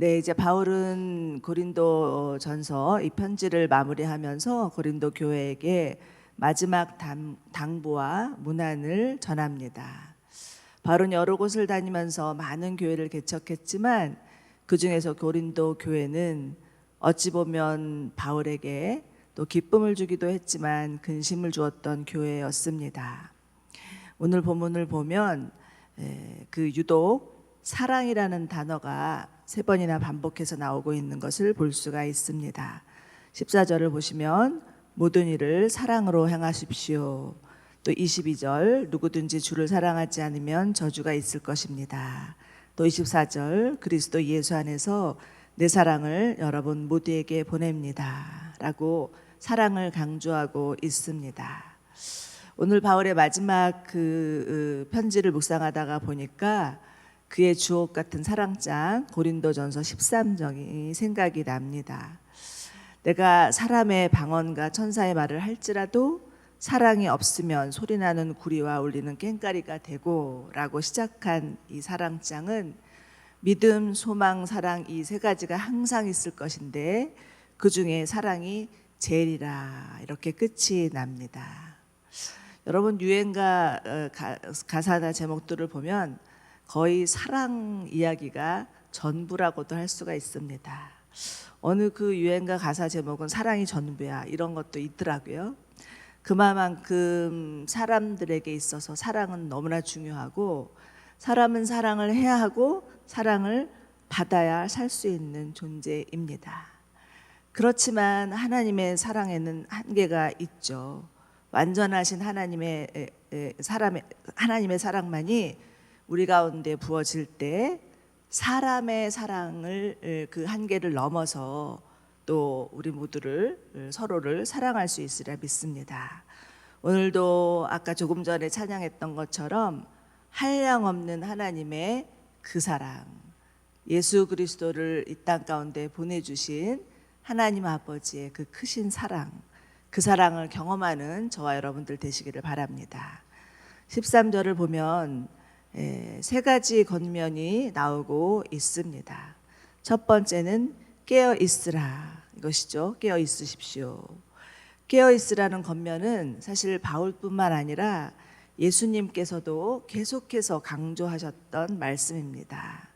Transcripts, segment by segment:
네, 이제 바울은 고린도 전서 이 편지를 마무리하면서 고린도 교회에게 마지막 당, 당부와 문안을 전합니다. 바울은 여러 곳을 다니면서 많은 교회를 개척했지만 그 중에서 고린도 교회는 어찌 보면 바울에게 또 기쁨을 주기도 했지만 근심을 주었던 교회였습니다. 오늘 본문을 보면 에, 그 유독 사랑이라는 단어가 세 번이나 반복해서 나오고 있는 것을 볼 수가 있습니다. 14절을 보시면 모든 일을 사랑으로 행하십시오. 또 22절 누구든지 주를 사랑하지 않으면 저주가 있을 것입니다. 또 24절 그리스도 예수 안에서 내 사랑을 여러분 모두에게 보냅니다. 라고 사랑을 강조하고 있습니다. 오늘 바울의 마지막 그 어, 편지를 묵상하다가 보니까 그의 주옥 같은 사랑장 고린도전서 13장이 생각이 납니다. 내가 사람의 방언과 천사의 말을 할지라도 사랑이 없으면 소리나는 구리와 울리는 깽가리가 되고라고 시작한 이 사랑장은 믿음, 소망, 사랑 이 세 가지가 항상 있을 것인데 그 중에 사랑이 제일이라 이렇게 끝이 납니다. 여러분 유행가 어, 가- 가사나 제목들을 보면 거의 사랑 이야기가 전부라고도 할 수가 있습니다. 어느 그 유행가 가사 제목은 사랑이 전부야 이런 것도 있더라고요. 그만큼 사람들에게 있어서 사랑은 너무나 중요하고 사람은 사랑을 해야 하고 사랑을 받아야 살 수 있는 존재입니다. 그렇지만 하나님의 사랑에는 한계가 있죠. 완전하신 하나님의 사람의 하나님의 사랑만이 우리 가운데 부어질 때 사람의 사랑을 에, 그 한계를 넘어서 또 우리 모두를 에, 서로를 사랑할 수 있으리라 믿습니다. 오늘도 아까 조금 전에 찬양했던 것처럼 한량 없는 하나님의 그 사랑, 예수 그리스도를 이 땅 가운데 보내 주신 하나님 아버지의 그 크신 사랑, 그 사랑을 경험하는 저와 여러분들 되시기를 바랍니다. 13절을 보면 에, 세 가지 겉면이 나오고 있습니다. 첫 번째는 깨어 있으라 이것이죠. 깨어 있으십시오. 깨어 있으라는 겉면은 사실 바울뿐만 아니라 예수님께서도 계속해서 강조하셨던 말씀입니다.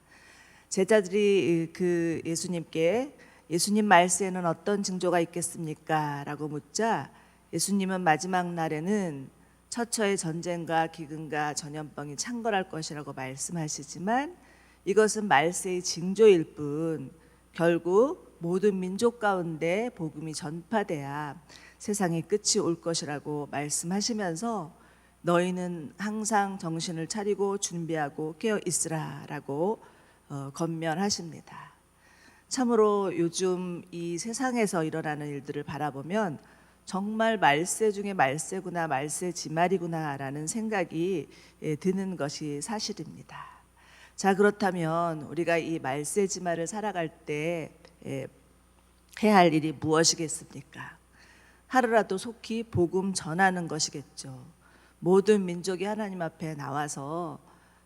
제자들이 그 예수님께 예수님 말세에는 어떤 징조가 있겠습니까? 라고 묻자 예수님은 마지막 날에는 처처의 전쟁과 기근과 전염병이 창궐할 것이라고 말씀하시지만 이것은 말세의 징조일 뿐 결국 모든 민족 가운데 복음이 전파돼야 세상의 끝이 올 것이라고 말씀하시면서 너희는 항상 정신을 차리고 준비하고 깨어 있으라라고 어, 건면하십니다. 참으로 요즘 이 세상에서 일어나는 일들을 바라보면 정말 말세 중에 말세구나 말세 지말이구나라는 생각이 예, 드는 것이 사실입니다. 자 그렇다면 우리가 이 말세 지말을 살아갈 때 예, 해야 할 일이 무엇이겠습니까? 하루라도 속히 복음 전하는 것이겠죠. 모든 민족이 하나님 앞에 나와서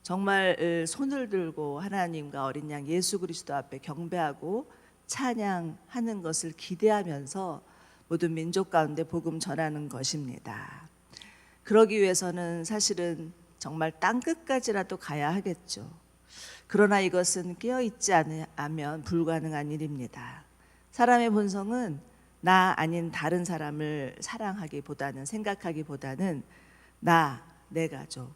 정말 을, 손을 들고 하나님과 어린 양 예수 그리스도 앞에 경배하고 찬양하는 것을 기대하면서 모든 민족 가운데 복음 전하는 것입니다. 그러기 위해서는 사실은 정말 땅 끝까지라도 가야 하겠죠. 그러나 이것은 깨어 있지 않으면 불가능한 일입니다. 사람의 본성은 나 아닌 다른 사람을 사랑하기보다는 생각하기보다는 나, 내 가족,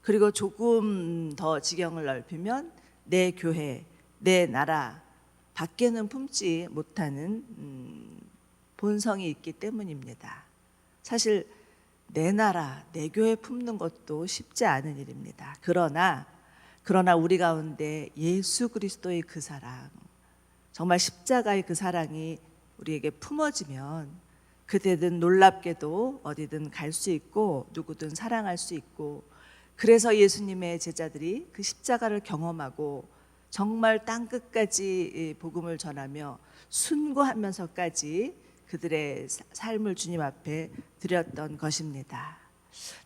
그리고 조금 더 지경을 넓히면 내 교회, 내 나라 밖에는 품지 못하는 음, 본성이 있기 때문입니다. 사실 내 나라, 내 교회 품는 것도 쉽지 않은 일입니다. 그러나 그러나 우리 가운데 예수 그리스도의 그 사랑, 정말 십자가의 그 사랑이 우리에게 품어지면 그때든 놀랍게도 어디든 갈 수 있고 누구든 사랑할 수 있고 그래서 예수님의 제자들이 그 십자가를 경험하고 정말 땅 끝까지 이 복음을 전하며 순고하면서까지 그들의 사- 삶을 주님 앞에 드렸던 것입니다.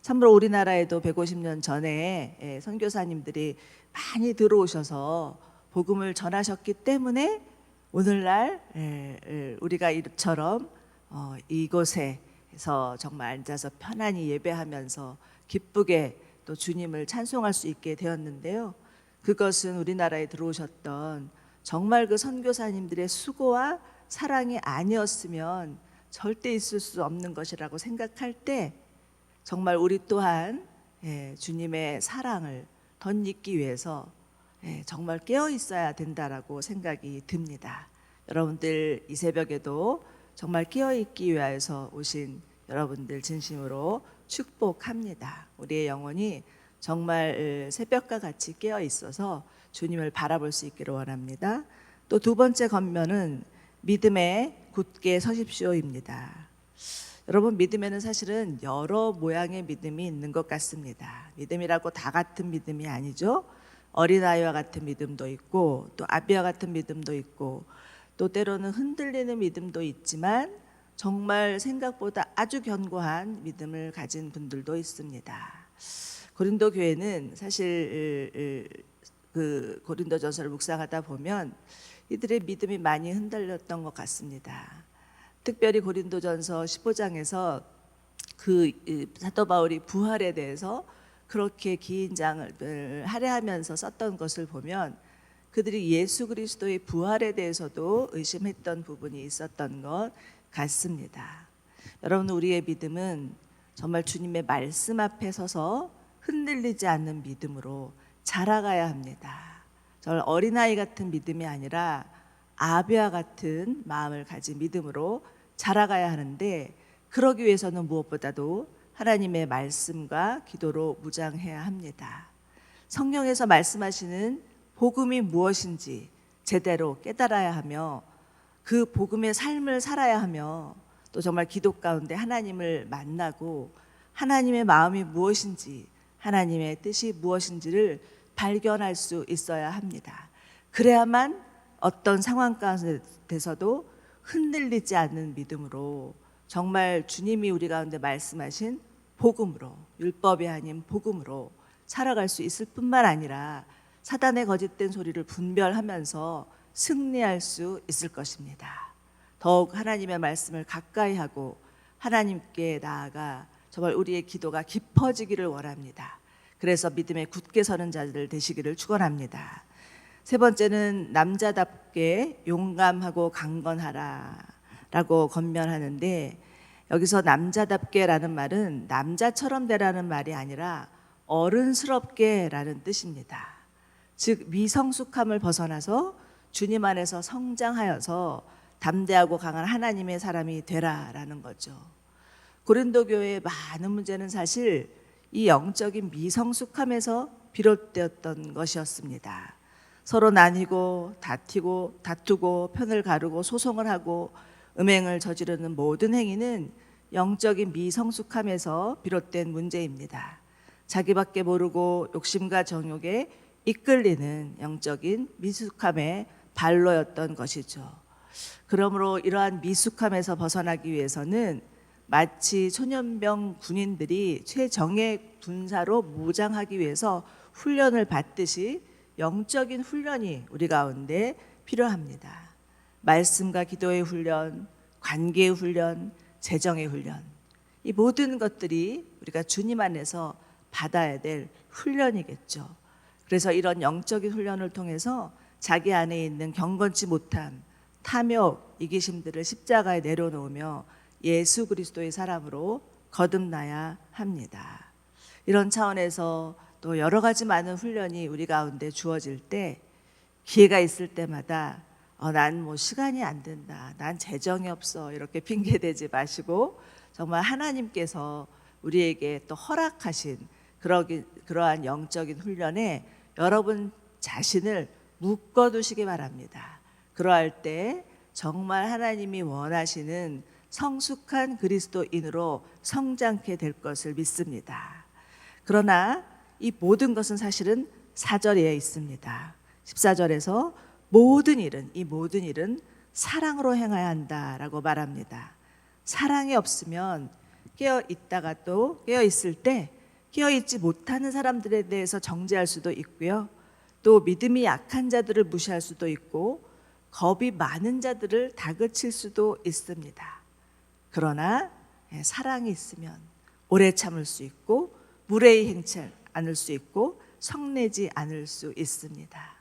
참으로 우리나라에도 150년 전에 예, 선교사님들이 많이 들어오셔서 복음을 전하셨기 때문에 오늘날 에, 에, 우리가 이처럼 어, 이곳에서 정말 앉아서 편안히 예배하면서 기쁘게 또 주님을 찬송할 수 있게 되었는데요. 그것은 우리나라에 들어오셨던 정말 그 선교사님들의 수고와 사랑이 아니었으면 절대 있을 수 없는 것이라고 생각할 때 정말 우리 또한 예, 주님의 사랑을 덧입기 위해서 예, 정말 깨어 있어야 된다라고 생각이 듭니다. 여러분들 이 새벽에도 정말 깨어 있기 위하여서 오신 여러분들 진심으로 축복합니다. 우리의 영혼이 정말 새벽과 같이 깨어 있어서 주님을 바라볼 수 있기를 원합니다. 또 두 번째 건면은 믿음에 굳게 서십시오입니다. 여러분 믿음에는 사실은 여러 모양의 믿음이 있는 것 같습니다. 믿음이라고 다 같은 믿음이 아니죠. 어린아이와 같은 믿음도 있고 또 아비와 같은 믿음도 있고 또 때로는 흔들리는 믿음도 있지만 정말 생각보다 아주 견고한 믿음을 가진 분들도 있습니다. 고린도 교회는 사실 그 고린도전서를 묵상하다 보면 이들의 믿음이 많이 흔들렸던 것 같습니다. 특별히 고린도전서 15장에서 그 사도 바울이 부활에 대해서 그렇게 긴 장을 할애하면서 썼던 것을 보면 그들이 예수 그리스도의 부활에 대해서도 의심했던 부분이 있었던 것 같습니다. 여러분 우리의 믿음은 정말 주님의 말씀 앞에 서서 흔들리지 않는 믿음으로 자라가야 합니다. 정말 어린아이 같은 믿음이 아니라 아비와 같은 마음을 가진 믿음으로 자라가야 하는데 그러기 위해서는 무엇보다도 하나님의 말씀과 기도로 무장해야 합니다. 성경에서 말씀하시는 복음이 무엇인지 제대로 깨달아야 하며 그 복음의 삶을 살아야 하며 또 정말 기도 가운데 하나님을 만나고 하나님의 마음이 무엇인지 하나님의 뜻이 무엇인지를 발견할 수 있어야 합니다. 그래야만 어떤 상황 가운데서도 흔들리지 않는 믿음으로 정말 주님이 우리 가운데 말씀하신 복음으로 율법이 아닌 복음으로 살아갈 수 있을 뿐만 아니라 사단의 거짓된 소리를 분별하면서 승리할 수 있을 것입니다. 더욱 하나님의 말씀을 가까이 하고 하나님께 나아가 정말 우리의 기도가 깊어지기를 원합니다. 그래서 믿음에 굳게 서는 자들 되시기를 축원합니다. 세 번째는 남자답게 용감하고 강건하라라고 건면하는데 여기서 남자답게라는 말은 남자처럼 되라는 말이 아니라 어른스럽게라는 뜻입니다. 즉 미성숙함을 벗어나서 주님 안에서 성장하여서 담대하고 강한 하나님의 사람이 되라라는 거죠. 고린도 교회의 많은 문제는 사실 이 영적인 미성숙함에서 비롯되었던 것이었습니다. 서로 나뉘고 다투고 다투고 편을 가르고 소송을 하고 음행을 저지르는 모든 행위는 영적인 미성숙함에서 비롯된 문제입니다. 자기밖에 모르고 욕심과 정욕에 이끌리는 영적인 미숙함의 발로였던 것이죠. 그러므로 이러한 미숙함에서 벗어나기 위해서는 마치 초년병 군인들이 최정예 군사로 무장하기 위해서 훈련을 받듯이 영적인 훈련이 우리 가운데 필요합니다. 말씀과 기도의 훈련, 관계의 훈련, 재정의 훈련. 이 모든 것들이 우리가 주님 안에서 받아야 될 훈련이겠죠. 그래서 이런 영적인 훈련을 통해서 자기 안에 있는 경건치 못함, 탐욕, 이기심들을 십자가에 내려놓으며 예수 그리스도의 사람으로 거듭나야 합니다. 이런 차원에서 또 여러 가지 많은 훈련이 우리 가운데 주어질 때 기회가 있을 때마다 어, 난 뭐 시간이 안 된다. 난 재정이 없어. 이렇게 핑계 대지 마시고 정말 하나님께서 우리에게 또 허락하신 그러기, 그러한 영적인 훈련에 여러분 자신을 묶어 두시기 바랍니다. 그러할 때 정말 하나님이 원하시는 성숙한 그리스도인으로 성장케 될 것을 믿습니다. 그러나 이 모든 것은 사실은 사절에 있습니다. 14절에서 모든 일은 이 모든 일은 사랑으로 행해야 한다라고 말합니다. 사랑이 없으면 깨어 있다가 또 깨어 있을 때 깨어 있지 못하는 사람들에 대해서 정죄할 수도 있고요. 또 믿음이 약한 자들을 무시할 수도 있고 겁이 많은 자들을 다그칠 수도 있습니다. 그러나 예, 사랑이 있으면 오래 참을 수 있고 무례히 행치 않을 수 있고 성내지 않을 수 있습니다.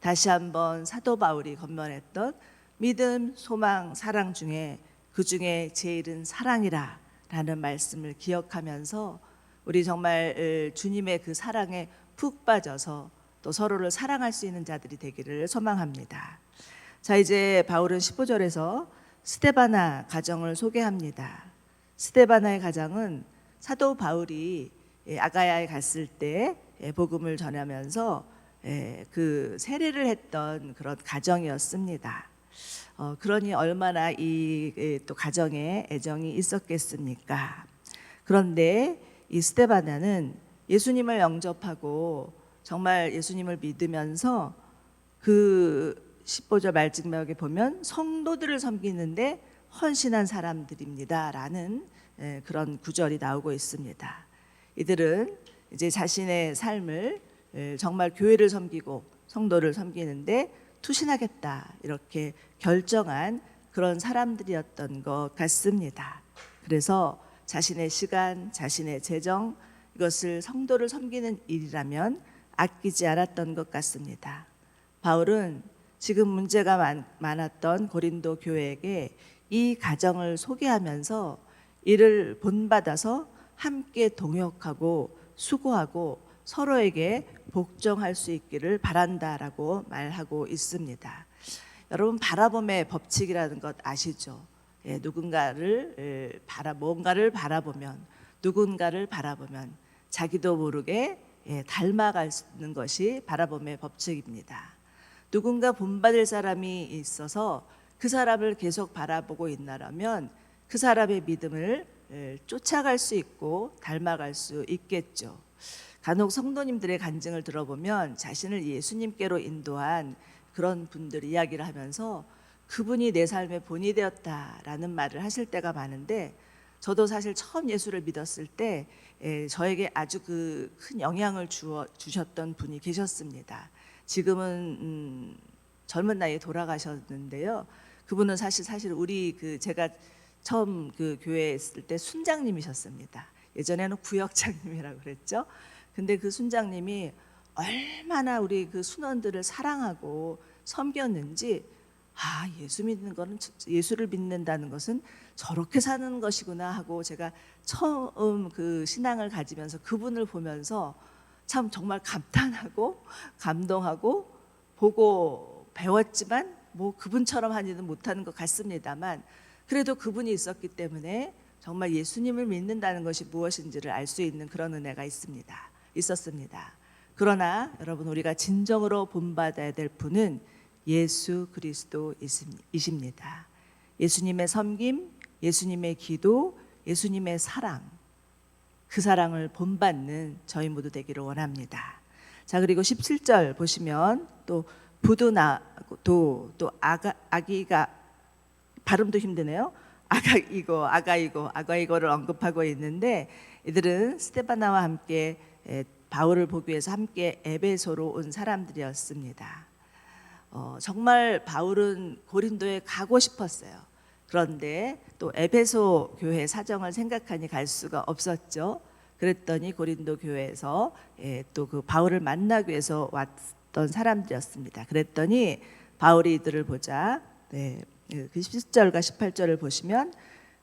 다시 한번 사도 바울이 건면했던 믿음, 소망, 사랑 중에 그 중에 제일은 사랑이라 라는 말씀을 기억하면서 우리 정말 에, 주님의 그 사랑에 푹 빠져서 또 서로를 사랑할 수 있는 자들이 되기를 소망합니다. 자 이제 바울은 15절에서 스테바나 가정을 소개합니다. 스테바나의 가정은 사도 바울이 예, 아가야에 갔을 때 예, 복음을 전하면서 예, 그 세례를 했던 그런 가정이었습니다. 어, 그러니 얼마나 이 또 가정에 애정이 있었겠습니까? 그런데 이 스테바나는 예수님을 영접하고 정말 예수님을 믿으면서 그 15절 말증명에 보면 성도들을 섬기는데 헌신한 사람들입니다라는 예, 그런 구절이 나오고 있습니다. 이들은 이제 자신의 삶을 예, 정말 교회를 섬기고 성도를 섬기는데 투신하겠다 이렇게 결정한 그런 사람들이었던 것 같습니다. 그래서 자신의 시간, 자신의 재정 이것을 성도를 섬기는 일이라면 아끼지 않았던 것 같습니다. 바울은 지금 문제가 많, 많았던 고린도 교회에게 이 가정을 소개하면서 이를 본받아서 함께 동역하고 수고하고 서로에게 복종할 수 있기를 바란다라고 말하고 있습니다. 여러분 바라봄의 법칙이라는 것 아시죠? 예, 누군가를 예, 바라 뭔가를 바라보면 누군가를 바라보면 자기도 모르게 예, 닮아가는 것이 바라봄의 법칙입니다. 누군가 본받을 사람이 있어서 그 사람을 계속 바라보고 있나라면 그 사람의 믿음을 예, 쫓아갈 수 있고 닮아갈 수 있겠죠. 간혹 성도님들의 간증을 들어보면 자신을 예수님께로 인도한 그런 분들 이야기를 하면서 그분이 내 삶의 본이 되었다라는 말을 하실 때가 많은데 저도 사실 처음 예수를 믿었을 때 예, 저에게 아주 그 큰 영향을 주어, 주셨던 분이 계셨습니다. 지금은 음, 젊은 나이에 돌아가셨는데요. 그분은 사실 사실 우리 그 제가 처음 그 교회에 있을 때 순장님이셨습니다. 예전에는 구역장님이라고 그랬죠. 근데 그 순장님이 얼마나 우리 그 순원들을 사랑하고 섬겼는지 아 예수 믿는 거는 예수를 믿는다는 것은 저렇게 사는 것이구나 하고 제가 처음 그 신앙을 가지면서 그분을 보면서 참 정말 감탄하고 감동하고 보고 배웠지만 뭐 그분처럼 하지는 못하는 것 같습니다만 그래도 그분이 있었기 때문에 정말 예수님을 믿는다는 것이 무엇인지를 알 수 있는 그런 은혜가 있습니다. 있었습니다. 그러나 여러분 우리가 진정으로 본받아야 될 분은 예수 그리스도이십니다. 예수님의 섬김, 예수님의 기도, 예수님의 사랑, 그 사랑을 본받는 저희 모두 되기를 원합니다. 자 그리고 17절 보시면 또 부도 나도 또 아가 아기가 발음도 힘드네요. 아가이고 아가이고 아가이고를 언급하고 있는데 이들은 스테바나와 함께 에, 바울을 보기 위해서 함께 에베소로 온 사람들이었습니다. 어, 정말 바울은 고린도에 가고 싶었어요. 그런데 또 에베소 교회 사정을 생각하니 갈 수가 없었죠. 그랬더니 고린도 교회에서 예, 또그 바울을 만나기 위해서 왔던 사람들이었습니다. 그랬더니 바울이 이들을 보자 네, 그 10절과 18절을 보시면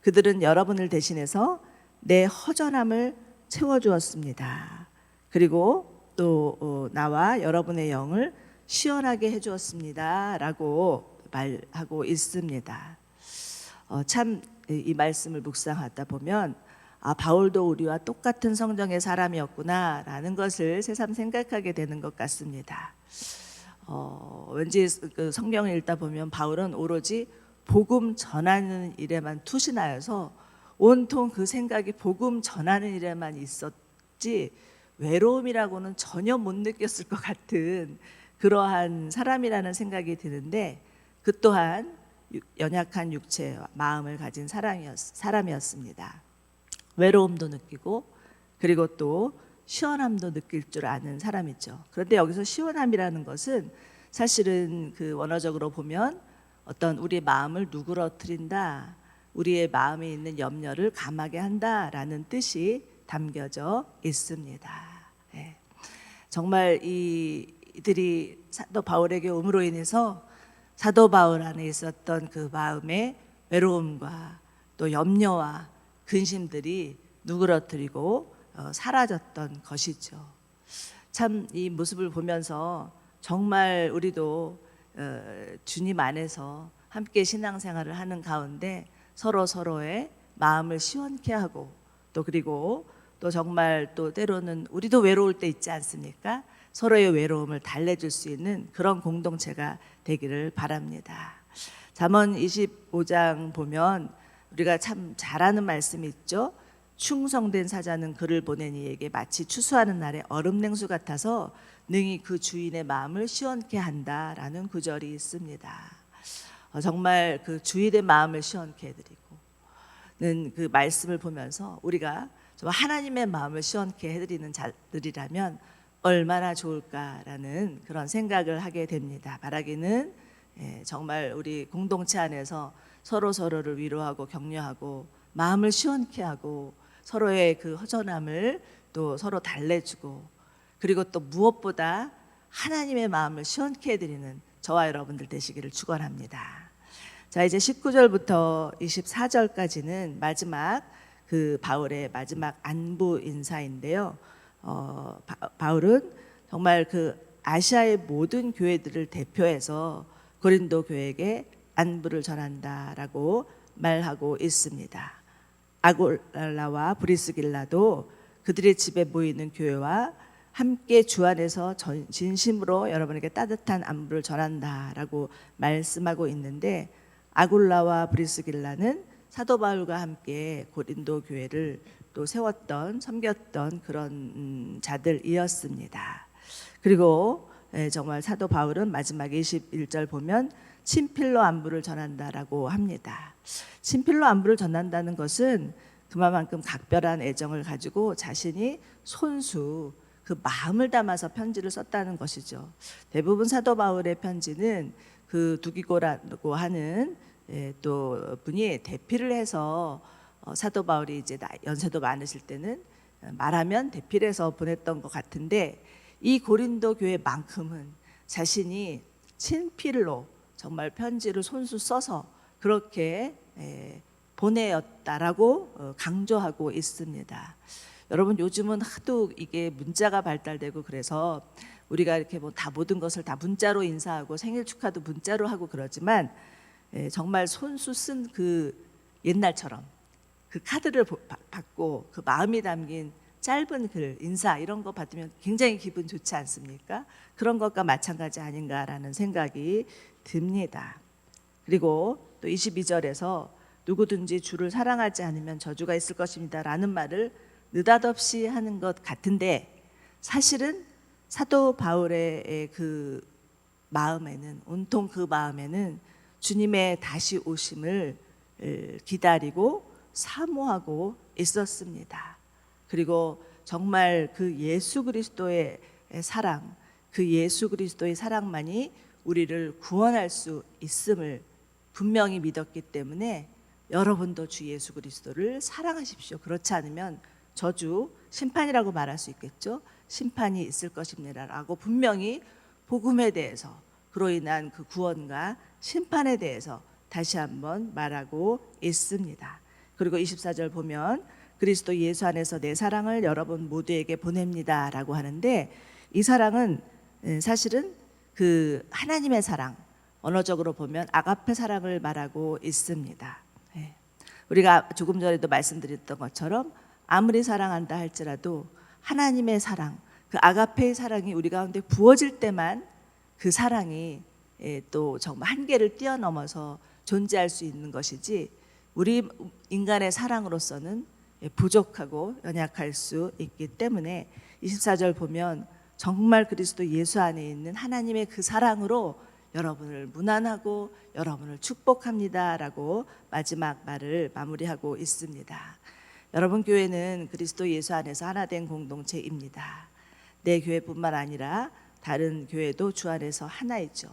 그들은 여러분을 대신해서 내 허전함을 채워주었습니다. 그리고 또 어, 나와 여러분의 영을 시원하게 해주었습니다 라고 말하고 있습니다. 어, 참 이 말씀을 묵상하다 보면 아 바울도 우리와 똑같은 성정의 사람이었구나라는 것을 새삼 생각하게 되는 것 같습니다. 어, 왠지 그 성경을 읽다 보면 바울은 오로지 복음 전하는 일에만 투신하여서 온통 그 생각이 복음 전하는 일에만 있었지 외로움이라고는 전혀 못 느꼈을 것 같은 그러한 사람이라는 생각이 드는데 그 또한 연약한 육체와 마음을 가진 사람이었, 사람이었습니다. 외로움도 느끼고 그리고 또 시원함도 느낄 줄 아는 사람이죠. 그런데 여기서 시원함이라는 것은 사실은 그 원어적으로 보면 어떤 우리의 마음을 누그러뜨린다, 우리의 마음에 있는 염려를 감하게 한다라는 뜻이 담겨져 있습니다. 예. 정말 이 이들이 사도 바울에게 오므로 인해서 사도 바울 안에 있었던 그 마음의 외로움과 또 염려와 근심들이 누그러뜨리고 어, 사라졌던 것이죠. 참 이 모습을 보면서 정말 우리도 어, 주님 안에서 함께 신앙생활을 하는 가운데 서로 서로의 마음을 시원케 하고 또 그리고 또 정말 또 때로는 우리도 외로울 때 있지 않습니까? 서로의 외로움을 달래줄 수 있는 그런 공동체가 되기를 바랍니다. 잠언 25장 보면 우리가 참 잘하는 말씀이 있죠. 충성된 사자는 그를 보낸 이에게 마치 추수하는 날에 얼음 냉수 같아서 능히 그 주인의 마음을 시원케 한다라는 구절이 있습니다. 어, 정말 그 주인의 마음을 시원케 해드리고는 그 말씀을 보면서 우리가 하나님의 마음을 시원케 해드리는 자들이라면 얼마나 좋을까라는 그런 생각을 하게 됩니다. 바라기는 예, 정말 우리 공동체 안에서 서로 서로를 위로하고 격려하고 마음을 시원케 하고 서로의 그 허전함을 또 서로 달래주고 그리고 또 무엇보다 하나님의 마음을 시원케 해드리는 저와 여러분들 되시기를 축원합니다. 자 이제 19절부터 24절까지는 마지막 그 바울의 마지막 안부 인사인데요. 어, 바, 바울은 정말 그 아시아의 모든 교회들을 대표해서 고린도 교회에게 안부를 전한다라고 말하고 있습니다. 아골라와 브리스길라도 그들의 집에 모이는 교회와 함께 주 안에서 전- 진심으로 여러분에게 따뜻한 안부를 전한다라고 말씀하고 있는데 아골라와 브리스길라는 사도 바울과 함께 고린도 교회를 또 세웠던 섬겼던 그런 음, 자들이었습니다. 그리고 예, 정말 사도 바울은 마지막 21절 보면 친필로 안부를 전한다라고 합니다. 친필로 안부를 전한다는 것은 그만큼 각별한 애정을 가지고 자신이 손수 그 마음을 담아서 편지를 썼다는 것이죠. 대부분 사도 바울의 편지는 그 두기고라고 하는 예, 또 분이 대피를 해서 어, 사도 바울이 이제 나- 연세도 많으실 때는 말하면 대피를 해서 보냈던 것 같은데 이 고린도 교회만큼은 자신이 친필로 정말 편지를 손수 써서 그렇게 에, 보내었다라고 어, 강조하고 있습니다. 여러분 요즘은 하도 이게 문자가 발달되고 그래서 우리가 이렇게 뭐 다 모든 것을 다 문자로 인사하고 생일 축하도 문자로 하고 그러지만 에, 정말 손수 쓴 그 옛날처럼 그 카드를 받고 그 마음이 담긴 짧은 글 인사 이런 거 받으면 굉장히 기분 좋지 않습니까? 그런 것과 마찬가지 아닌가라는 생각이 듭니다. 그리고 또 22절에서 누구든지 주를 사랑하지 않으면 저주가 있을 것입니다라는 말을 느닷없이 하는 것 같은데 사실은 사도 바울의 그 마음에는 온통 그 마음에는 주님의 다시 오심을 에, 기다리고 사모하고 있었습니다. 그리고 정말 그 예수 그리스도의 사랑, 그 예수 그리스도의 사랑만이 우리를 구원할 수 있음을 분명히 믿었기 때문에 여러분도 주 예수 그리스도를 사랑하십시오. 그렇지 않으면 저주, 심판이라고 말할 수 있겠죠. 심판이 있을 것입니다라고 분명히 복음에 대해서 그로 인한 그 구원과 심판에 대해서 다시 한번 말하고 있습니다. 그리고 24절 보면 그리스도 예수 안에서 내 사랑을 여러분 모두에게 보냅니다라고 하는데 이 사랑은 에, 사실은 그 하나님의 사랑 언어적으로 보면 아가페 사랑을 말하고 있습니다. 예. 우리가 조금 전에도 말씀드렸던 것처럼 아무리 사랑한다 할지라도 하나님의 사랑, 그 아가페의 사랑이 우리 가운데 부어질 때만 그 사랑이 예, 또 정말 한계를 뛰어넘어서 존재할 수 있는 것이지 우리 인간의 사랑으로서는 예, 부족하고 연약할 수 있기 때문에 24절 보면 정말 그리스도 예수 안에 있는 하나님의 그 사랑으로 여러분을 무난하고 여러분을 축복합니다라고 마지막 말을 마무리하고 있습니다. 여러분 교회는 그리스도 예수 안에서 하나 된 공동체입니다. 내 교회뿐만 아니라 다른 교회도 주 안에서 하나이죠.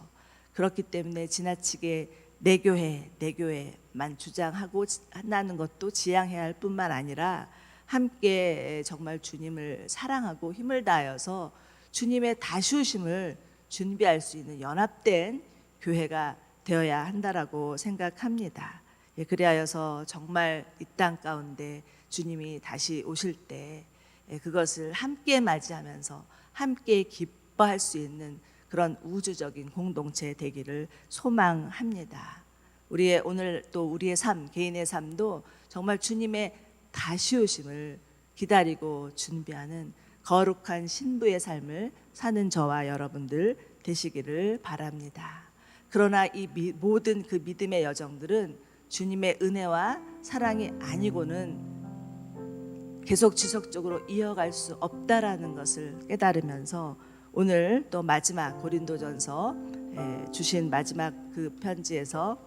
그렇기 때문에 지나치게 내 교회, 내 교회만 주장하고 한다는 것도 지양해야 할 뿐만 아니라 함께 정말 주님을 사랑하고 힘을 다하여서 주님의 다시오심을 준비할 수 있는 연합된 교회가 되어야 한다라고 생각합니다. 예, 그리하여서 정말 이 땅 가운데 주님이 다시 오실 때 예, 그것을 함께 맞이하면서 함께 기뻐할 수 있는 그런 우주적인 공동체 되기를 소망합니다. 우리의 오늘 또 우리의 삶, 개인의 삶도 정말 주님의 다시 오심을 기다리고 준비하는 거룩한 신부의 삶을 사는 저와 여러분들 되시기를 바랍니다. 그러나 이 미- 모든 그 믿음의 여정들은 주님의 은혜와 사랑이 아니고는 계속 지속적으로 이어갈 수 없다라는 것을 깨달으면서 오늘 또 마지막 고린도전서 에, 주신 마지막 그 편지에서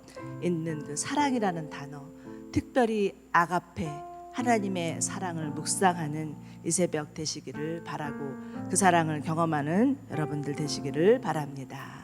있는 그 사랑이라는 단어, 특별히 아가페 하나님의 사랑을 묵상하는 이 새벽 되시기를 바라고 그 사랑을 경험하는 여러분들 되시기를 바랍니다.